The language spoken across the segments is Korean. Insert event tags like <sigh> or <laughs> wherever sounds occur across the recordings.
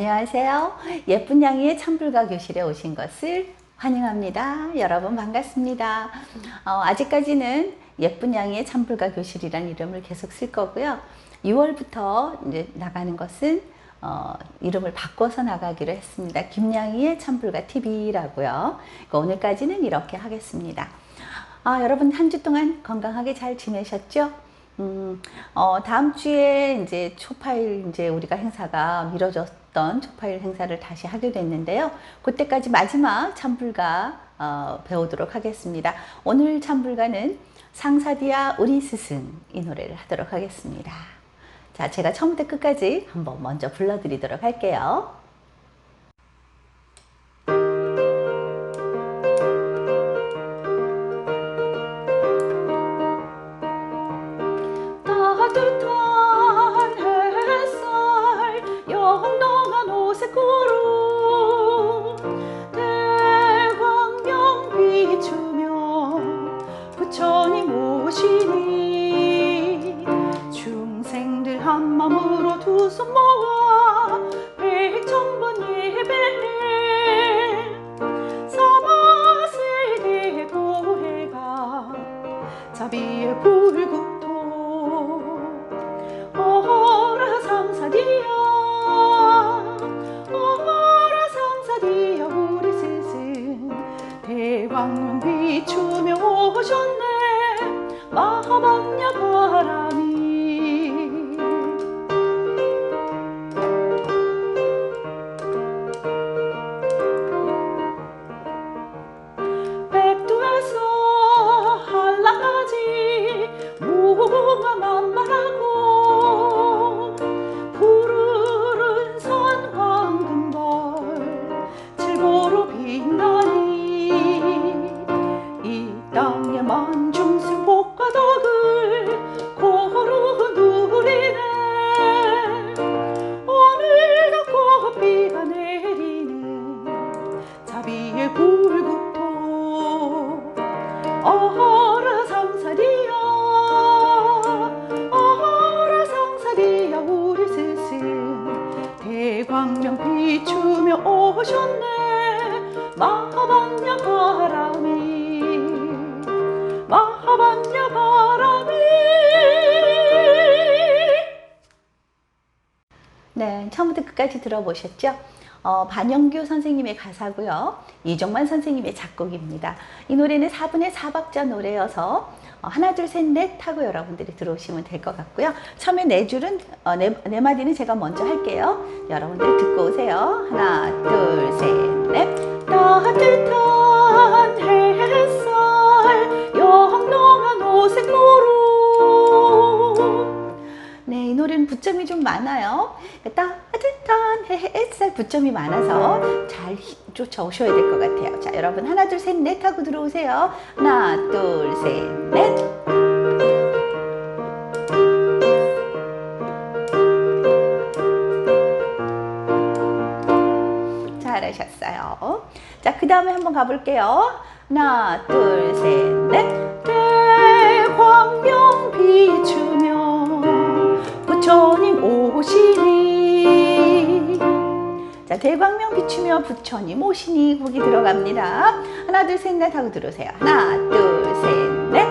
안녕하세요. 예쁜 양이의 찬불가 교실에 오신 것을 환영합니다. 여러분 반갑습니다. 어, 아직까지는 예쁜 양이의 찬불가 교실이란 이름을 계속 쓸 거고요. 6월부터 이제 나가는 것은 어, 이름을 바꿔서 나가기로 했습니다. 김양이의 찬불가 TV라고요. 그러니까 오늘까지는 이렇게 하겠습니다. 아, 여러분 한 주 동안 건강하게 잘 지내셨죠? 음, 어, 다음 주에 이제 초파일 이제 우리가 행사가 미뤄졌 던 초파일 행사를 다시 하게 됐는데요. 그때까지 마지막 찬불가 어, 배우도록 하겠습니다. 오늘 찬불가는 상사디아 우리 스승 이 노래를 하도록 하겠습니다. 자, 제가 처음부터 끝까지 한번 먼저 불러드리도록 할게요. 끝까지 들어보셨죠? 어, 반영규 선생님의 가사고요. 이종만 선생님의 작곡입니다. 이 노래는 4분의 4박자 노래여서 어, 하나 둘 셋 넷 하고 여러분들이 들어오시면 될 것 같고요. 처음에 네 줄은 어, 네, 네 마디는 제가 먼저 할게요. 여러분들 듣고 오세요. 하나 둘 셋 넷. 따뜻한 햇살 영롱한 오색구름 네, 이 노래는 부점이 좀 많아요. 따뜻한 햇살 부점이 많아서 잘 히- 쫓아오셔야 될 것 같아요. 자, 여러분 하나, 둘, 셋, 넷 하고 들어오세요. 하나, 둘, 셋, 넷. 잘하셨어요. 자, 그 다음에 한번 가볼게요. 하나, 둘, 셋, 넷. 대광명 비추며 부처님 오시니. 자, 대광명 비추며 부처님 오시니 거기 들어갑니다. 하나, 둘, 셋, 넷 하고 들으세요. 하나, 둘, 셋, 넷.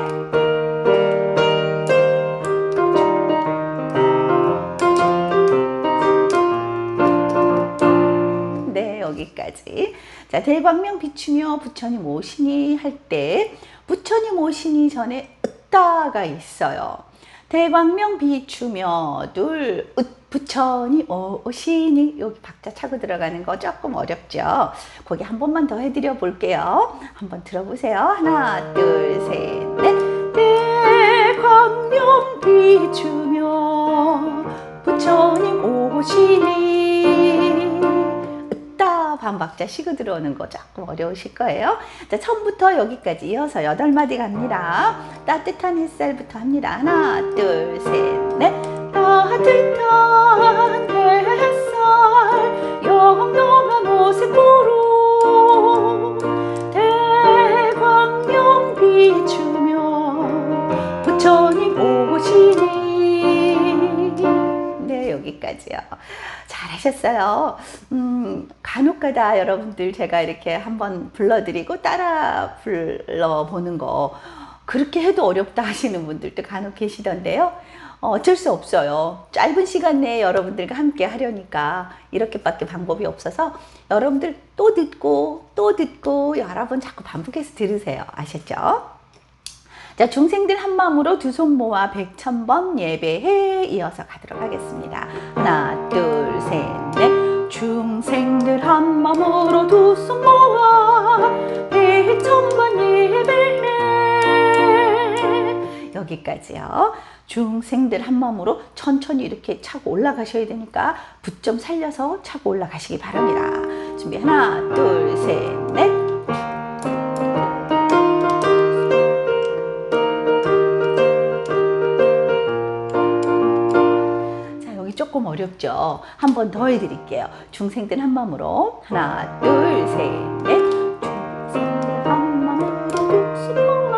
네, 여기까지. 자, 대광명 비추며 부처님 오시니 할 때 부처님 오시니 전에 으따가 있어요. 대광명 비추며 둘 으, 부처님 오시니 여기 박자 차고 들어가는 거 조금 어렵죠. 거기 한 번만 더 해드려 볼게요. 한번 들어보세요. 하나, 둘, 셋, 넷. 대광명 비추며 부처님 오시니 으따 반박자 쉬고 들어오는 거 조금 어려우실 거예요. 자, 처음부터 여기까지 이어서 여덟 마디 갑니다. 따뜻한 햇살부터 합니다. 하나, 둘, 셋, 넷. 따뜻한 햇살 영롱한 오색구름 대광명 비추며 부처님 오시니 네 여기까지요 자 잘하셨어요. 음, 간혹가다 여러분들 제가 이렇게 한번 불러드리고 따라 불러보는 거 그렇게 해도 어렵다 하시는 분들도 간혹 계시던데요. 어, 어쩔 수 없어요. 짧은 시간 내에 여러분들과 함께 하려니까 이렇게밖에 방법이 없어서 여러분들 또 듣고 또 듣고 여러 번 자꾸 반복해서 들으세요. 아셨죠? 자, 중생들 한 마음으로 두 손 모아 백천번 예배해 이어서 가도록 하겠습니다. 하나, 둘, 셋, 넷. 중생들 한 마음으로 두 손 모아 백천번 예배해 여기까지요. 중생들 한 마음으로 천천히 이렇게 차고 올라가셔야 되니까 부점 살려서 차고 올라가시기 바랍니다. 준비 하나, 둘, 셋, 넷. 조금 어렵죠? 한 번 더 해드릴게요. 중생들 한 마음으로. 하나, 둘, 셋, 넷. 중생들 한 마음으로 두손 모아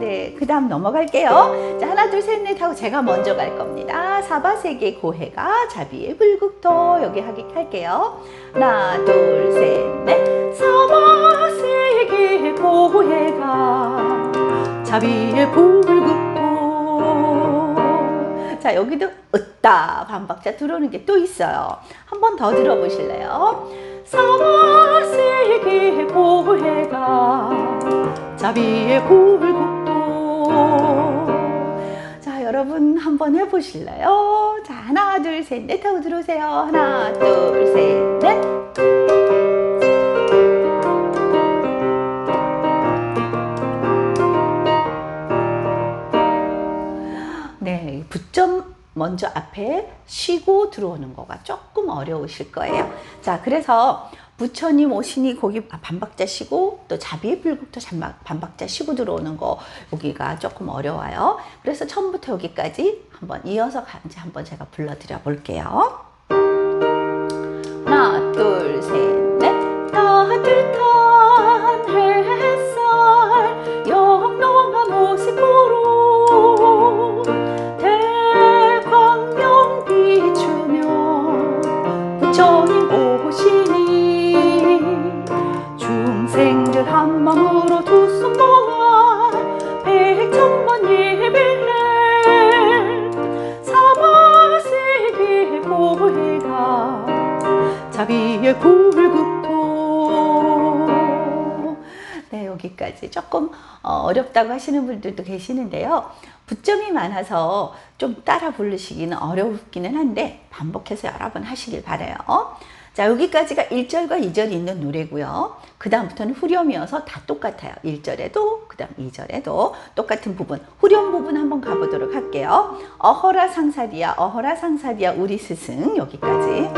네, 그 다음 넘어갈게요. 자, 하나, 둘, 셋, 넷 하고 제가 먼저 갈 겁니다. 사바세계 고해가 자비의 불국토 여기 하기 할게요. 하나, 둘, 셋, 넷. 사바세계 고해가 자비의 불국토 자, 여기도 으따 반박자 들어오는 게 또 있어요. 한 번 더 들어보실래요? 사바세계 고해가 자비의 불국토 자 여러분 한 번 해보실래요? 자 하나 둘 셋 넷 하고 들어오세요 하나 둘 셋넷 먼저 앞에 쉬고 들어오는 거가 조금 어려우실 거예요. 자, 그래서 부처님 오시니 거기 반박자 쉬고 또 자비의 불국도 반박자 쉬고 들어오는 거 여기가 조금 어려워요. 그래서 처음부터 여기까지 한번 이어서 간지 한번 제가 불러드려 볼게요. 하나, 둘, 셋, 넷. 따뜻한 어, 어렵다고 하시는 분들도 계시는데요. 부점이 많아서 좀 따라 부르시기는 어렵기는 한데 반복해서 여러 번 하시길 바래요. 자 여기까지가 1절과 2절이 있는 노래고요. 그 다음부터는 후렴이어서 다 똑같아요. 1절에도 그 다음 2절에도 똑같은 부분. 후렴 부분 한번 가보도록 할게요. 어허라 상사리야 어허라 상사리야 우리 스승. 여기까지.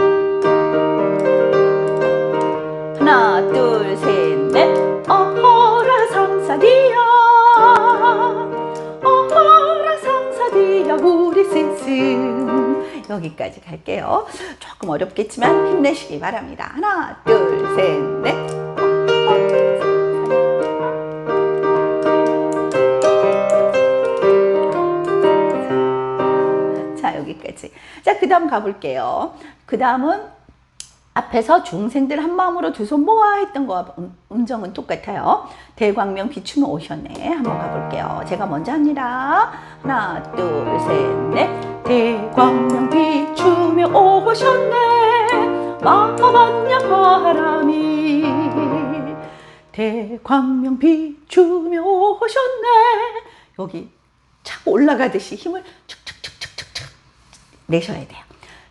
하나 둘셋 스승 여기까지 갈게요 조금 어렵겠지만 힘내시기 바랍니다 하나 둘셋넷자 여기까지 자그 다음 가볼게요 그 다음은 앞에서 중생들 한 마음으로 두 손 모아 했던 거와 음, 음정은 똑같아요. 대광명 비추면 오셨네. 한번 가볼게요. 제가 먼저 합니다. 하나, 둘, 셋, 넷. 대광명 비추며 오셨네. 마하반야 바람이. 대광명 비추며 오셨네. 여기 차고 올라가듯이 힘을 축축축축축축 내셔야 돼요.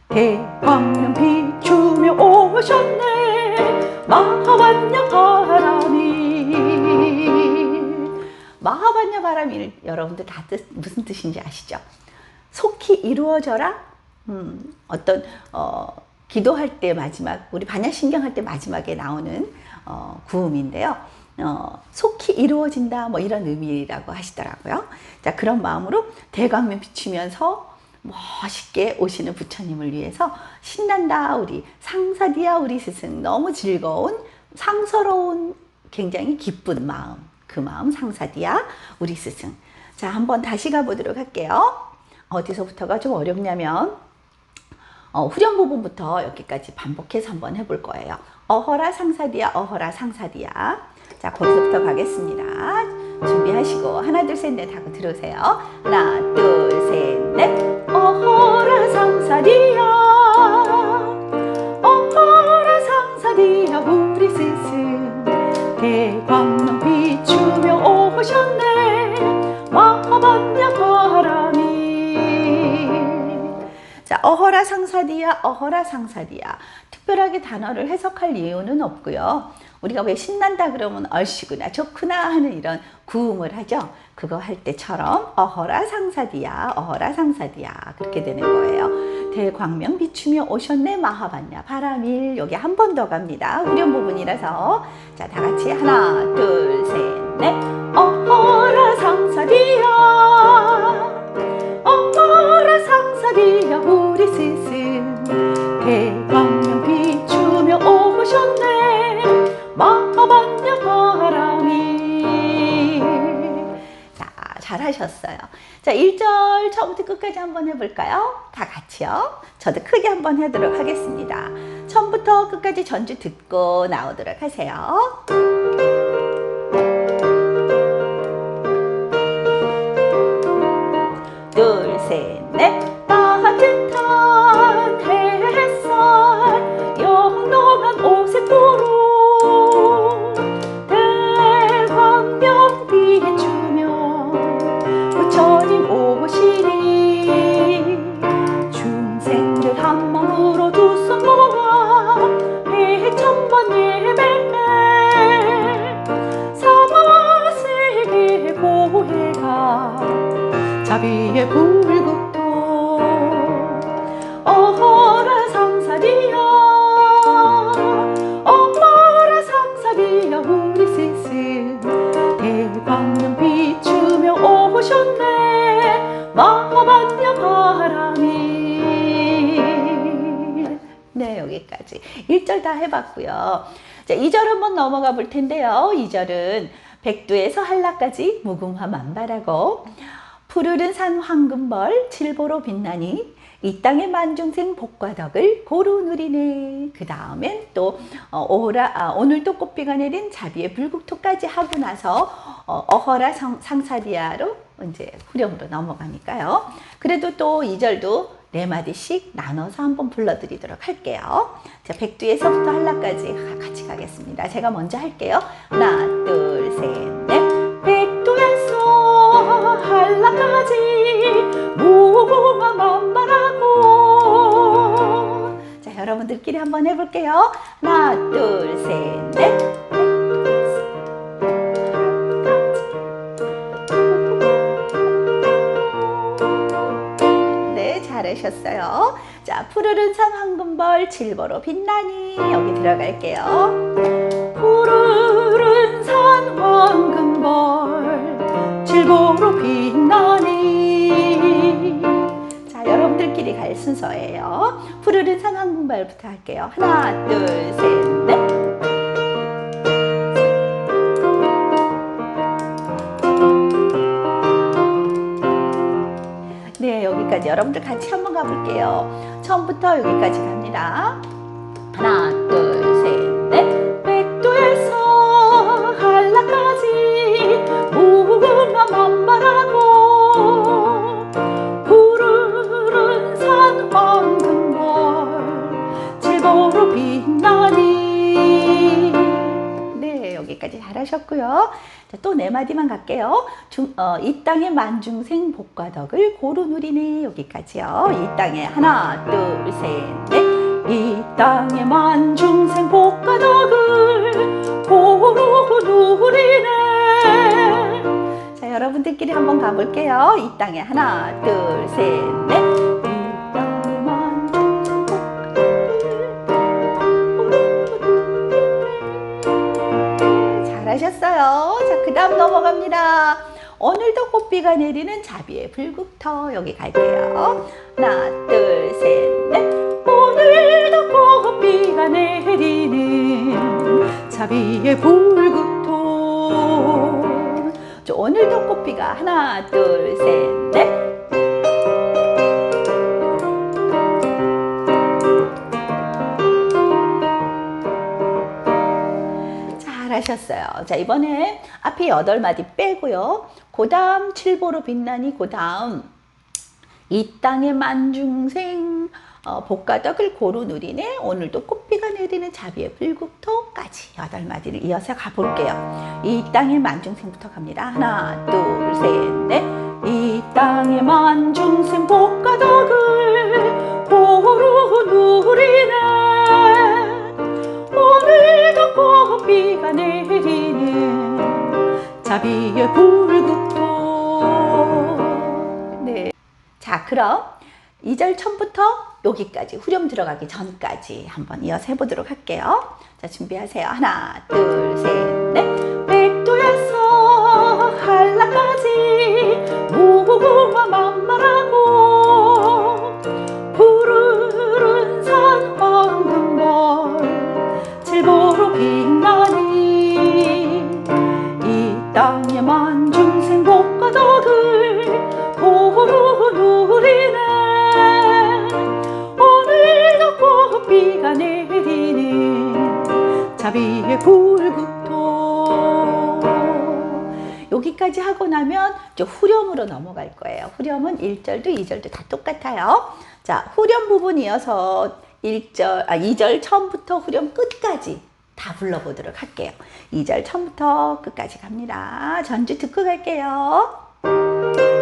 대광명 비추며 오셨네 마하반야 바람이 마하반야 바람이 여러분들 다 뜻, 무슨 뜻인지 아시죠? 속히 이루어져라? 음, 어떤 어, 기도할 때 마지막 우리 반야신경 할 때 마지막에 나오는 어, 구음인데요. 어, 속히 이루어진다 뭐 이런 의미라고 하시더라고요. 자 그런 마음으로 대광명 비추면서 멋있게 오시는 부처님을 위해서 신난다 우리. 상사디야 우리 스승. 너무 즐거운 상서로운 굉장히 기쁜 마음. 그 마음 상사디야 우리 스승. 자 한번 다시 가보도록 할게요 어디서부터가 좀 어렵냐면 어, 후렴 부분부터 여기까지 반복해서 한번 해볼 거예요. 어허라 상사디야, 어허라 상사디야. 자, 거기서부터 가겠습니다. 준비하시고 하나, 둘, 셋, 넷 하고 들으세요. 하나, 둘, 셋, 상사디야, 어허라 상사디야. 특별하게 단어를 해석할 이유는 없고요. 우리가 왜 신난다 그러면 얼씨구나, 좋구나 하는 이런 구음을 하죠. 그거 할 때처럼 어허라 상사디야, 어허라 상사디야 그렇게 되는 거예요. 대광명 비추며 오셨네 마하반야 바람일 여기 한 번 더 갑니다. 후렴 부분이라서 자, 다 같이 하나, 둘, 셋, 넷. 어허라 상사디야. 어머라 상사리야 우리 스승 대광명 비추며 오셨네. 마하반야 바람이. 자 잘하셨어요. 자 1절 처음부터 끝까지 한번 해볼까요? 다 같이요? 저도 크게 한번 하도록 하겠습니다. 처음부터 끝까지 전주 듣고 나오도록 하세요. 둘, 셋, 넷. 따뜻한 대광명 비추며 부처님 오시니 중생들 한 마음으로 두 손 모아 백천번 예배해 사마세계 고해가 자비의 불 1절 다 해봤고요 자 2절 한번 넘어가 볼 텐데요 2절은 백두에서 한라까지 무궁화 만발하고 푸르른 산 황금벌 칠보로 빛나니 이 땅의 만중생 복과 덕을 고루 누리네. 그 다음엔 또 어, 오라 아, 오늘도 꽃비가 내린 자비의 불국토까지 하고 나서 어, 어허라 성, 상사리아로 이제 후렴으로 넘어가니까요. 그래도 또 2절도 네 마디씩 나눠서 한번 불러드리도록 할게요. 자, 백두에서부터 한라까지 같이 가겠습니다. 제가 먼저 할게요. 하나, 둘, 셋, 넷. 백두에서 한라까지 무궁화 만발하고 자 여러분들끼리 한번 해볼게요 하나 둘 셋 넷 네 잘하셨어요. 자 푸르른 산 황금벌 칠보로 빛나니 여기 들어갈게요. 푸르른 산 황금벌 칠보로 빛나니. 자 여러분들끼리 갈 순서예요. 푸르른 산 황금벌부터 할게요. 하나 둘 셋 여기까지 여러분들 같이 한번 가볼게요. 처음부터 여기까지 갑니다. 하나 둘셋넷. 백두에서 한라까지 무궁화 만발하고 푸르른 산 황금벌 칠보로 빛나니. 네 여기까지 잘하셨고요 또 네 마디만 갈게요. 중, 어, 이 땅의 만중생 복과 덕을 고루 누리네 여기까지요. 이 땅에 하나 둘 셋 넷. 이 땅의 만중생 복과 덕을 고루 누리네. 자 여러분들끼리 한번 가볼게요. 이 땅에 하나 둘 셋 넷 잘하셨어요 자 그 다음 넘어갑니다. 오늘도 꽃비가 내리는 자비의 불국터. 여기 갈게요. 하나 둘 셋 넷. 오늘도 꽃비가 내리는 자비의 불국토 저 오늘도 꽃비가 하나 둘 셋 넷 하셨어요. 자, 이번에 앞에 여덟 마디 빼고요. 그 다음 칠보로 빛나니 그 다음 이 땅의 만중생 어, 복가덕을 고루 누리네 오늘도 꽃비가 내리는 자비의 불국토까지 여덟 마디를 이어서 가볼게요. 이 땅의 만중생부터 갑니다. 하나 둘셋넷이 땅의 만중생 복가덕을 고루 누리네 오늘도 꽃비가 내리는 자비의 불국토 네. 자 그럼 2절 처음부터 여기까지 후렴 들어가기 전까지 한번 이어서 해보도록 할게요. 자 준비하세요. 하나 둘셋 땅의 만중생 복가덕을 고루 누리네 오늘도 꽃비가 내리는 자비의 불국토 여기까지 하고 나면 이제 후렴으로 넘어갈 거예요. 후렴은 1절도 2절도 다 똑같아요. 자, 후렴 부분 이어서 1절, 아, 2절 처음부터 후렴 끝까지 다 불러보도록 할게요. 2절 처음부터 끝까지 갑니다. 전주 듣고 갈게요.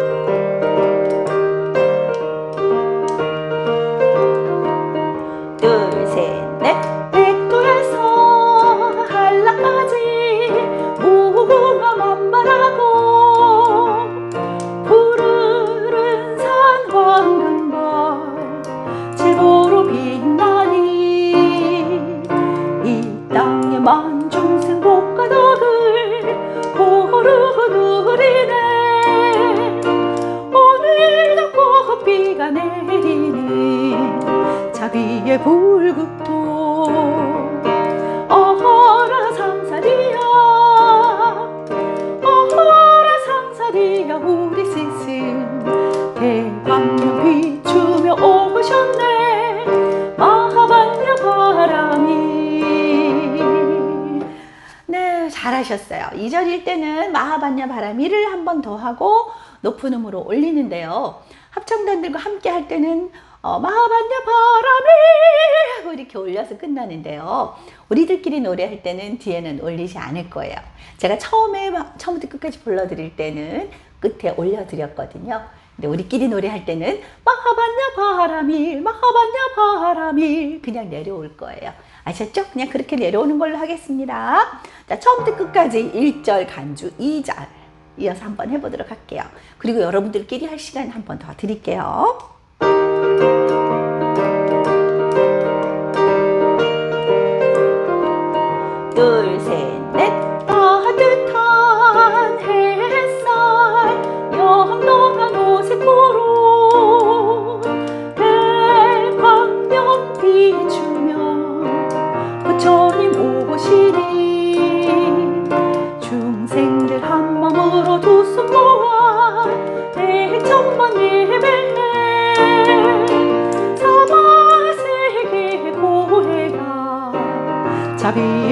높은 음으로 올리는데요 합창단들과 함께 할 때는 어, 마하반야 바람이 하고 이렇게 올려서 끝나는데요. 우리들끼리 노래할 때는 뒤에는 올리지 않을 거예요. 제가 처음에 막- 처음부터 끝까지 불러드릴 때는 끝에 올려드렸거든요. 근데 우리끼리 노래할 때는 마하반야 바람이 마하반야 바람이 그냥 내려올 거예요. 아셨죠? 그냥 그렇게 내려오는 걸로 하겠습니다. 자, 처음부터 끝까지 1절 간주 2절 이어서 한번 해보도록 할게요. 그리고 여러분들끼리 할 시간 한 번 더 드릴게요. 둘, 셋, 넷.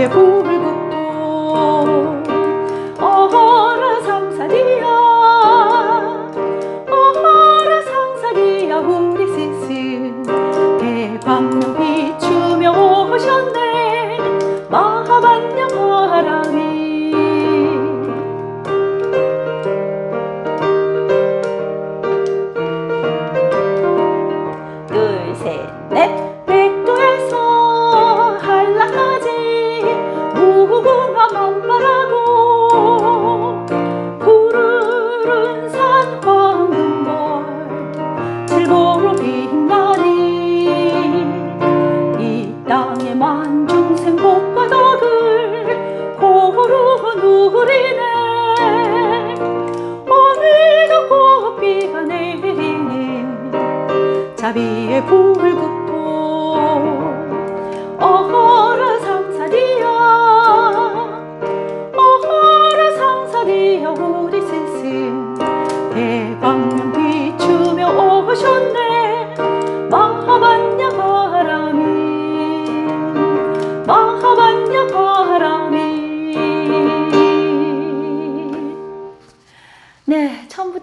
자비 땅의 만중생 복가덕을 고루 누리네. 오늘도 꽃비가 내리는 자비의 불국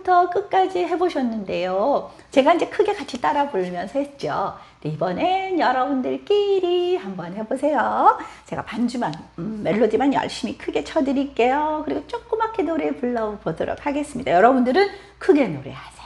처음부터 끝까지 해보셨는데요. 제가 이제 크게 같이 따라 부르면서 했죠. 네, 이번엔 여러분들끼리 한번 해보세요. 제가 반주만, 음, 멜로디만 열심히 크게 쳐드릴게요. 그리고 조그맣게 노래 불러보도록 하겠습니다. 여러분들은 크게 노래하세요.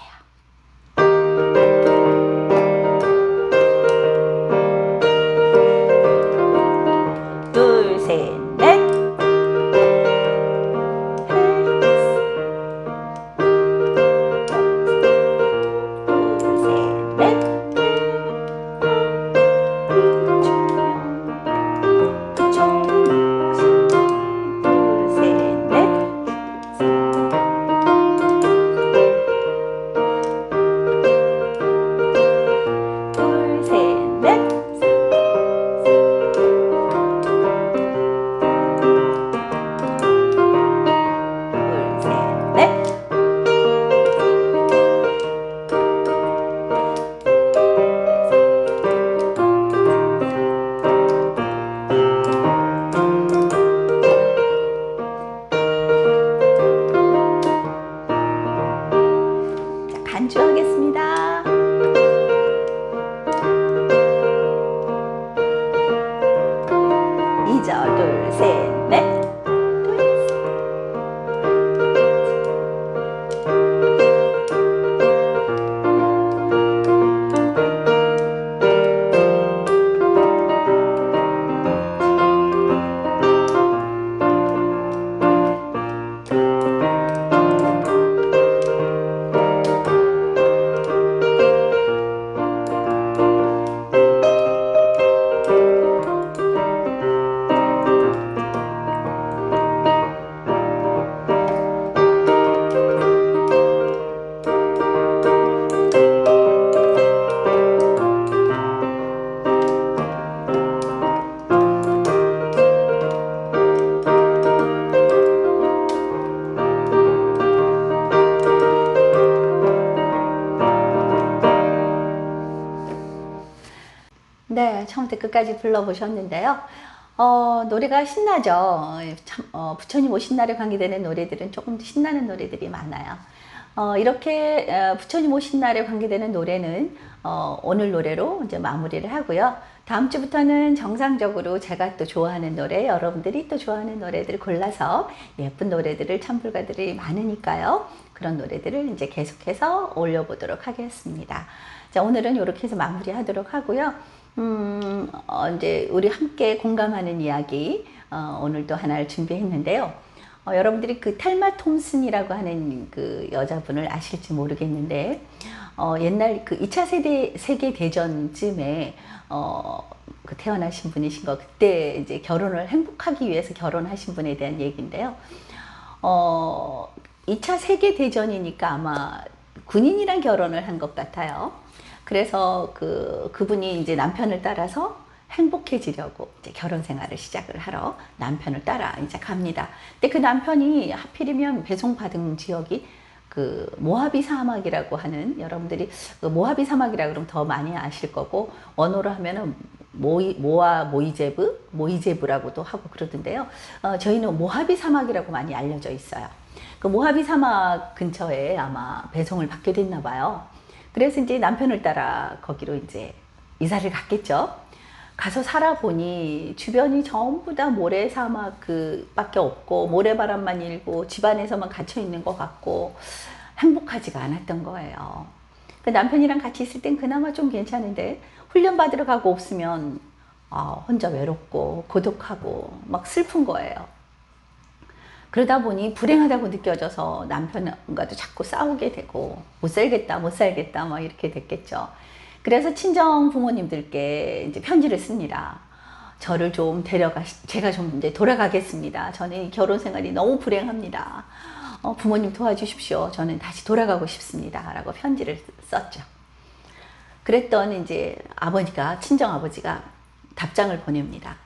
자, 간주 처음부터 끝까지 불러보셨는데요. 어, 노래가 신나죠. 참, 어, 부처님 오신 날에 관계되는 노래들은 조금 더 신나는 노래들이 많아요. 어, 이렇게 어, 부처님 오신 날에 관계되는 노래는 어, 오늘 노래로 이제 마무리를 하고요. 다음 주부터는 정상적으로 제가 또 좋아하는 노래, 여러분들이 또 좋아하는 노래들을 골라서 예쁜 노래들을 참불가들이 많으니까요. 그런 노래들을 이제 계속해서 올려보도록 하겠습니다. 자, 오늘은 이렇게 해서 마무리하도록 하고요. 음, 어, 이제 우리 함께 공감하는 이야기 어, 오늘도 하나를 준비했는데요. 어, 여러분들이 그 텔마 톰슨이라고 하는 그 여자분을 아실지 모르겠는데 어, 옛날 그 2차 세대 세계 대전쯤에 어, 그 태어나신 분이신 거 그때 이제 결혼을 행복하기 위해서 결혼하신 분에 대한 얘기인데요. 어, 2차 세계 대전이니까 아마 군인이랑 결혼을 한 것 같아요. 그래서 그 그분이 이제 남편을 따라서 행복해지려고 이제 결혼 생활을 시작을 하러 남편을 따라 이제 갑니다. 근데 그 남편이 하필이면 배송받은 지역이 그 모하비 사막이라고 하는 여러분들이 그 모하비 사막이라 그러면 더 많이 아실 거고 원어로 하면은 모이 모아 모이제브 모이제브라고도 하고 그러던데요. 어, 저희는 모하비 사막이라고 많이 알려져 있어요. 그 모하비 사막 근처에 아마 배송을 받게 됐나 봐요. 그래서 이제 남편을 따라 거기로 이제 이사를 갔겠죠. 가서 살아보니 주변이 전부 다 모래 사막 그 밖에 없고 모래바람만 일고 집안에서만 갇혀 있는 것 같고 행복하지가 않았던 거예요. 그 남편이랑 같이 있을 땐 그나마 좀 괜찮은데 훈련 받으러 가고 없으면 아, 혼자 외롭고 고독하고 막 슬픈 거예요. 그러다 보니 불행하다고 느껴져서 남편과도 자꾸 싸우게 되고 못 살겠다 못 살겠다 막 이렇게 됐겠죠. 그래서 친정 부모님들께 이제 편지를 씁니다. 저를 좀 데려가 제가 좀 이제 돌아가겠습니다. 저는 이 결혼 생활이 너무 불행합니다. 어, 부모님 도와주십시오. 저는 다시 돌아가고 싶습니다.라고 편지를 썼죠. 그랬더니 이제 아버지가 친정 아버지가 답장을 보냅니다.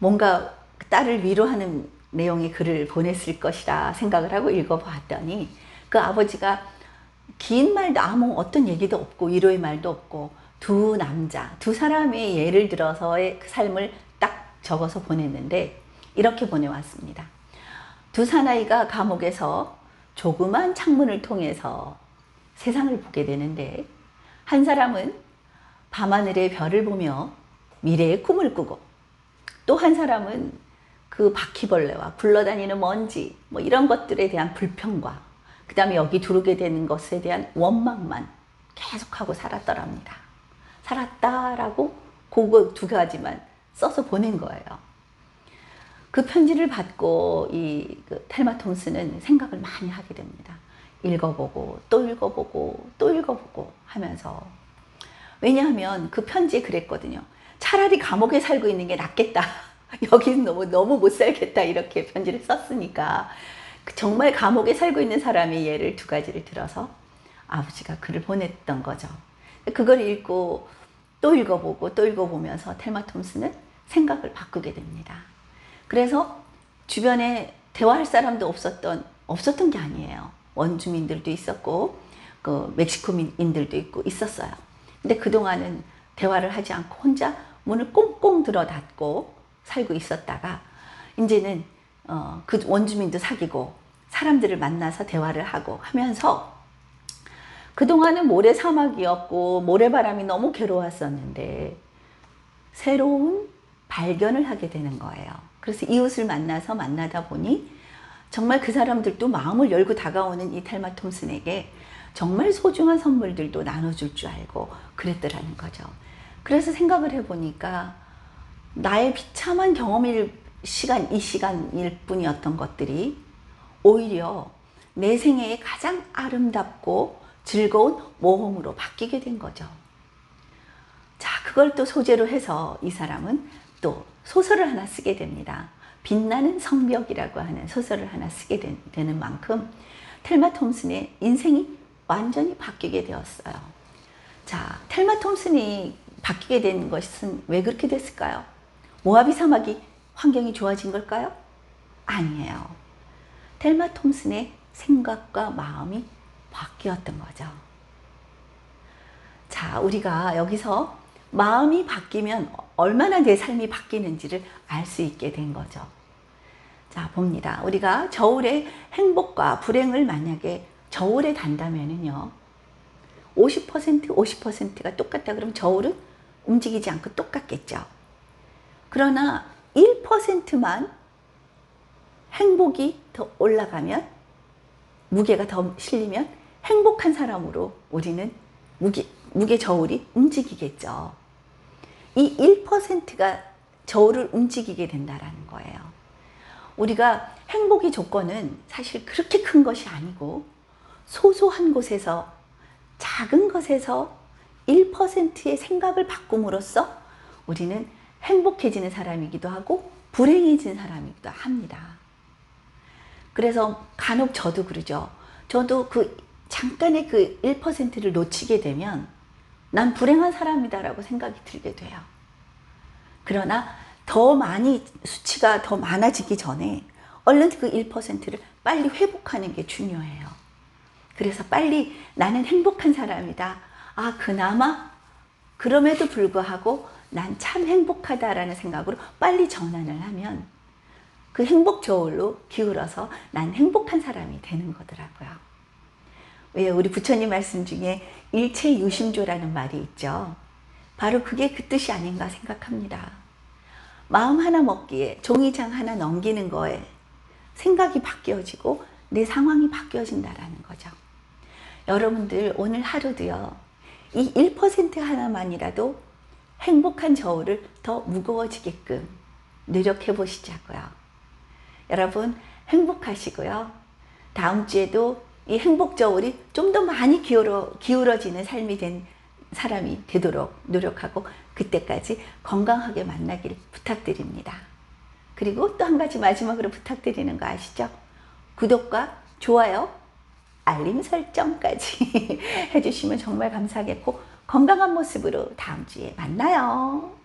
뭔가 딸을 위로하는 내용의 글을 보냈을 것이라 생각을 하고 읽어봤더니 그 아버지가 긴 말도 아무 어떤 얘기도 없고 위로의 말도 없고 두 남자 두 사람의 예를 들어서의 그 삶을 딱 적어서 보냈는데 이렇게 보내왔습니다. 두 사나이가 감옥에서 조그만 창문을 통해서 세상을 보게 되는데 한 사람은 밤하늘의 별을 보며 미래의 꿈을 꾸고 또 한 사람은 그 바퀴벌레와 굴러다니는 먼지 뭐 이런 것들에 대한 불평과 그 다음에 여기 들어오게 되는 것에 대한 원망만 계속하고 살았더랍니다. 살았다라고 그거 두 가지만 써서 보낸 거예요. 그 편지를 받고 이 그 텔마 톰스는 생각을 많이 하게 됩니다. 읽어보고 또 읽어보고 또 읽어보고 하면서 왜냐하면 그 편지에 그랬거든요. 차라리 감옥에 살고 있는 게 낫겠다. <laughs> 여기는 너무 너무 못 살겠다 이렇게 편지를 썼으니까 그 정말 감옥에 살고 있는 사람이 예를 두 가지를 들어서 아버지가 글을 보냈던 거죠. 그걸 읽고 또 읽어보고 또 읽어보면서 텔마 톰스는 생각을 바꾸게 됩니다. 그래서 주변에 대화할 사람도 없었던 없었던 게 아니에요. 원주민들도 있었고 그 멕시코인들도 있고 있었어요. 근데 그동안은 대화를 하지 않고 혼자 문을 꽁꽁 들어 닫고 살고 있었다가 이제는 어, 그 원주민도 사귀고 사람들을 만나서 대화를 하고 하면서 그동안은 모래 사막이었고 모래바람이 너무 괴로웠었는데 새로운 발견을 하게 되는 거예요. 그래서 이웃을 만나서 만나다 보니 정말 그 사람들도 마음을 열고 다가오는 이 텔마 톰슨에게 정말 소중한 선물들도 나눠줄 줄 알고 그랬더라는 거죠. 그래서 생각을 해보니까 나의 비참한 경험일 시간, 이 시간일 뿐이었던 것들이 오히려 내 생애의 가장 아름답고 즐거운 모험으로 바뀌게 된 거죠. 자, 그걸 또 소재로 해서 이 사람은 또 소설을 하나 쓰게 됩니다. 빛나는 성벽이라고 하는 소설을 하나 쓰게 된, 되는 만큼 텔마 톰슨의 인생이 완전히 바뀌게 되었어요. 자, 텔마 톰슨이 바뀌게 된 것은 왜 그렇게 됐을까요? 모하비 사막이 환경이 좋아진 걸까요? 아니에요. 텔마 톰슨의 생각과 마음이 바뀌었던 거죠. 자, 우리가 여기서 마음이 바뀌면 얼마나 내 삶이 바뀌는지를 알 수 있게 된 거죠. 자, 봅니다. 우리가 저울의 행복과 불행을 만약에 저울에 단다면은요, 50% 50%가 똑같다 그러면 저울은 움직이지 않고 똑같겠죠. 그러나 1%만 행복이 더 올라가면 무게가 더 실리면 행복한 사람으로 우리는 무게, 무게 저울이 움직이겠죠. 이 1%가 저울을 움직이게 된다라는 거예요. 우리가 행복의 조건은 사실 그렇게 큰 것이 아니고 소소한 곳에서 작은 것에서 1%의 생각을 바꿈으로써 우리는 행복해지는 사람이기도 하고 불행해지는 사람이기도 합니다. 그래서 간혹 저도 그러죠. 저도 그 잠깐의 그 1%를 놓치게 되면 난 불행한 사람이다라고 생각이 들게 돼요. 그러나 더 많이 수치가 더 많아지기 전에 얼른 그 1%를 빨리 회복하는 게 중요해요. 그래서 빨리 나는 행복한 사람이다. 아, 그나마 그럼에도 불구하고 난 참 행복하다라는 생각으로 빨리 전환을 하면 그 행복 저울로 기울어서 난 행복한 사람이 되는 거더라고요. 왜 우리 부처님 말씀 중에 일체 유심조라는 말이 있죠. 바로 그게 그 뜻이 아닌가 생각합니다. 마음 하나 먹기에 종이장 하나 넘기는 거에 생각이 바뀌어지고 내 상황이 바뀌어진다라는 거죠. 여러분들 오늘 하루도요. 이 1% 하나만이라도 행복한 저울을 더 무거워지게끔 노력해 보시자고요. 여러분 행복하시고요. 다음 주에도 이 행복 저울이 좀 더 많이 기울어, 기울어지는 삶이 된 사람이 되도록 노력하고 그때까지 건강하게 만나길 부탁드립니다. 그리고 또 한 가지 마지막으로 부탁드리는 거 아시죠? 구독과 좋아요, 알림 설정까지 <laughs> 해주시면 정말 감사하겠고 건강한 모습으로 다음 주에 만나요.